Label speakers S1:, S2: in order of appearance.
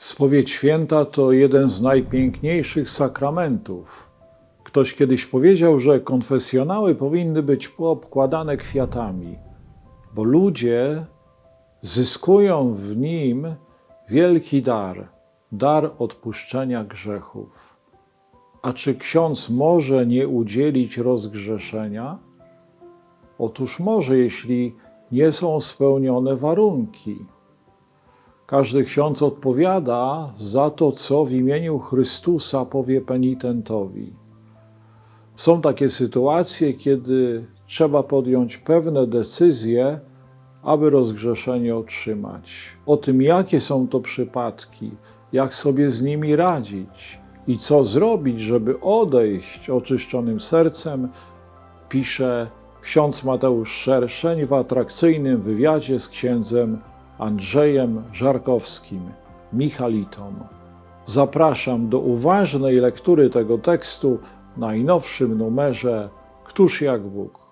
S1: Spowiedź święta to jeden z najpiękniejszych sakramentów. Ktoś kiedyś powiedział, że konfesjonały powinny być poobkładane kwiatami, bo ludzie zyskują w nim wielki dar dar odpuszczenia grzechów. A czy ksiądz może nie udzielić rozgrzeszenia? Otóż może, jeśli nie są spełnione warunki. Każdy ksiądz odpowiada za to, co w imieniu Chrystusa powie penitentowi. Są takie sytuacje, kiedy trzeba podjąć pewne decyzje, aby rozgrzeszenie otrzymać. O tym, jakie są to przypadki, jak sobie z nimi radzić i co zrobić, żeby odejść oczyszczonym sercem, pisze ksiądz Mateusz Szerszeń w atrakcyjnym wywiadzie z księdzem Andrzejem Żarkowskim, Michalitą. Zapraszam do uważnej lektury tego tekstu w najnowszym numerze Któż jak Bóg.